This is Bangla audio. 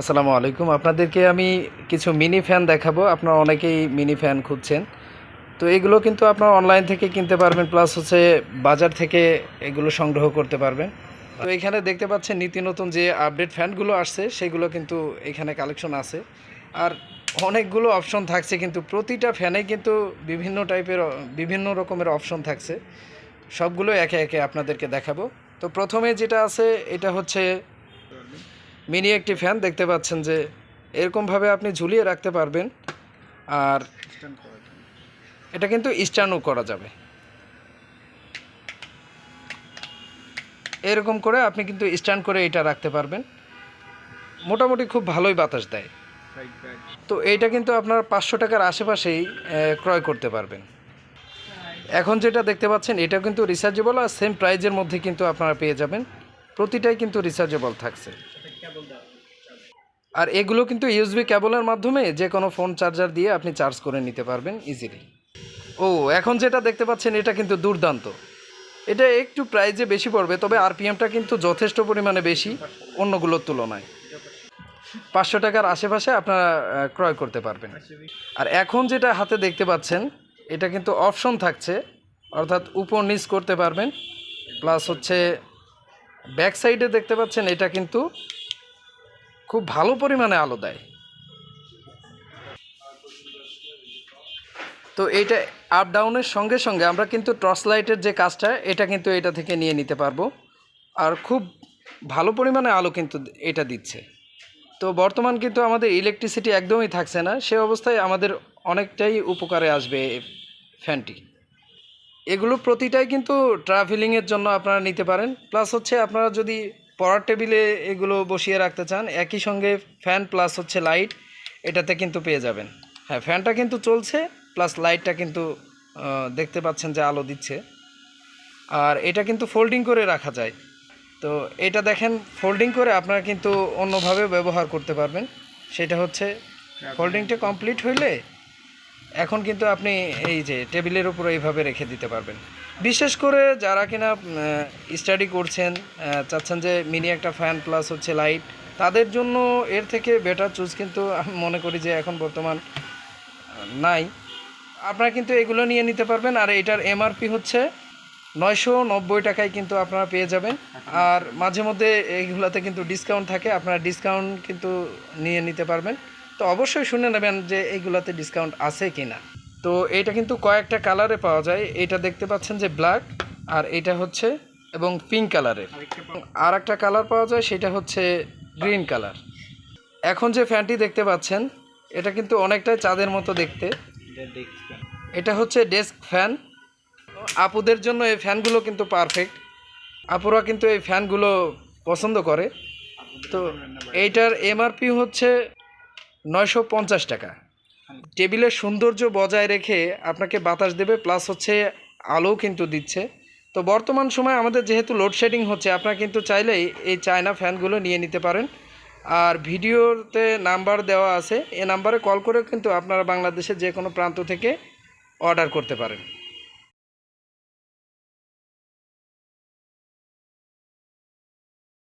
আসসালামু আলাইকুম। আপনাদেরকে আমি কিছু মিনি ফ্যান দেখাবো। আপনারা অনেকেই মিনি ফ্যান খুঁজছেন। তো এগুলো কিন্তু আপনারা অনলাইন থেকে কিনতে পারবেন, প্লাস হচ্ছে বাজার থেকে এগুলো সংগ্রহ করতে পারবেন। তো এখানে দেখতে পাচ্ছেন নীতি নতুন যে আপডেট ফ্যানগুলো আসছে, সেগুলো কিন্তু এখানে কালেকশন আছে। আর অনেকগুলো অপশন থাকছে কিন্তু, প্রতিটা ফ্যানে কিন্তু বিভিন্ন টাইপের, বিভিন্ন রকমের অপশন থাকছে। সবগুলো একে একে আপনাদেরকে দেখাবো। তো প্রথমে যেটা আছে, এটা হচ্ছে মিনি একটি ফ্যান দেখতে পাচ্ছেন যে এরকমভাবে আপনি ঝুলিয়ে রাখতে পারবেন। আর এটা কিন্তু স্ট্যান্ডও করা যাবে। এরকম করে আপনি কিন্তু স্ট্যান্ড করে এটা রাখতে পারবেন। মোটামুটি খুব ভালোই বাতাস দেয়। তো এইটা কিন্তু আপনার পাঁচশো টাকার আশেপাশেই ক্রয় করতে পারবেন। এখন যেটা দেখতে পাচ্ছেন এটা কিন্তু রিচার্জেবল আর সেম প্রাইজের মধ্যে কিন্তু আপনারা পেয়ে যাবেন। প্রতিটাই কিন্তু রিচার্জেবল থাকছে। আর এগুলো কিন্তু ইউএসবি কেবলের মাধ্যমে যে কোনো ফোন চার্জার দিয়ে আপনি চার্জ করে নিতে পারবেন ইজিলি ও, এখন যেটা দেখতে পাচ্ছেন, এটা কিন্তু দুর্দান্ত। এটা একটু প্রাইজে বেশি পড়বে, তবে আরপিএমটা কিন্তু যথেষ্ট পরিমাণে বেশি অন্যগুলোর তুলনায়। পাঁচশো টাকার আশেপাশে আপনারা ক্রয় করতে পারবেন। আর এখন যেটা হাতে দেখতে পাচ্ছেন, এটা কিন্তু অপশন থাকছে, অর্থাৎ উপর নিচ করতে পারবেন। প্লাস হচ্ছে ব্যাক সাইডে দেখতে পাচ্ছেন, এটা কিন্তু খুব ভালো পরিমাণে আলো দেয়। তো এইটা আপ ডাউনের সঙ্গে সঙ্গে আমরা কিন্তু টর্চ লাইটের যে কাজটা, এটা কিন্তু এটা থেকে নিয়ে নিতে পারব। আর খুব ভালো পরিমাণে আলো কিন্তু এটা দিচ্ছে। তো বর্তমান কিন্তু আমাদের ইলেকট্রিসিটি একদমই থাকছে না, সে অবস্থায় আমাদের অনেকটাই উপকারে আসবে ফ্যানটি এগুলো প্রতিটাই কিন্তু ট্রাভেলিংয়ের জন্য আপনারা নিতে পারেন। প্লাস হচ্ছে আপনারা যদি পড়ার টেবিলে এগুলো বসিয়ে রাখতে চান। একই সঙ্গে ফ্যান প্লাস হচ্ছে লাইট, এটাতে কিন্তু পেয়ে যাবেন। হ্যাঁ ফ্যানটা কিন্তু চলছে, প্লাস লাইটটা কিন্তু দেখতে পাচ্ছেন যে আলো দিচ্ছে। আর এটা কিন্তু ফোল্ডিং করে রাখা যায়। তো এটা দেখেন, ফোল্ডিং করে আপনারা কিন্তু অন্যভাবে ব্যবহার করতে পারবেন। সেটা হচ্ছে, ফোল্ডিংটা কমপ্লিট হইলে এখন কিন্তু আপনি এই যে টেবিলের উপর এইভাবে রেখে দিতে পারবেন। বিশেষ করে যারা কিনা স্টাডি করছেন চাচ্ছেন যে মিনি একটা ফ্যান প্লাস হচ্ছে লাইট তাদের জন্য এর থেকে বেটার চুজ কিন্তু আমি মনে করি যে এখন বর্তমান নাই। আপনারা কিন্তু এগুলো নিয়ে নিতে পারবেন, আর এটার এমআরপি হচ্ছে নয়শো নব্বই টাকায় কিন্তু আপনারা পেয়ে যাবেন। আর মাঝে মধ্যে এইগুলোতে কিন্তু ডিসকাউন্ট থাকে, আপনারা ডিসকাউন্ট কিন্তু নিয়ে নিতে পারবেন। তো অবশ্যই শুনে নেবেন যে এইগুলোতে ডিসকাউন্ট আছে কি না তো এটা কিন্তু কয়েকটা কালারে পাওয়া যায়। এটা দেখতে পাচ্ছেন যে ব্ল্যাক আর এটা হচ্ছে এবং পিঙ্ক কালারের। আর একটা কালার পাওয়া যায়, সেটা হচ্ছে গ্রিন কালার। এখন যে ফ্যানটি দেখতে পাচ্ছেন, এটা কিন্তু অনেকটাই চাঁদের মতো দেখতে। এটা হচ্ছে ডেস্ক ফ্যান। আপুদের জন্য এই ফ্যানগুলো কিন্তু পারফেক্ট। আপুরা কিন্তু এই ফ্যানগুলো পছন্দ করে। তো এইটার এমআরপি হচ্ছে নয়শো পঞ্চাশ টাকা। টেবিলের সৌন্দর্য বজায় রেখে আপনাকে বাতাস দেবে প্লাস হচ্ছে আলো কিন্তু দিচ্ছে। তো বর্তমান সময় আমাদের যেহেতু লোডশেডিং হচ্ছে, আপনারা কিন্তু চাইলেই এই চায়না ফ্যানগুলো নিয়ে নিতে পারেন। আর ভিডিওতে নাম্বার দেওয়া আছে, এ নাম্বারে কল করে কিন্তু আপনারা বাংলাদেশের যে কোনো প্রান্ত থেকে অর্ডার করতে পারেন।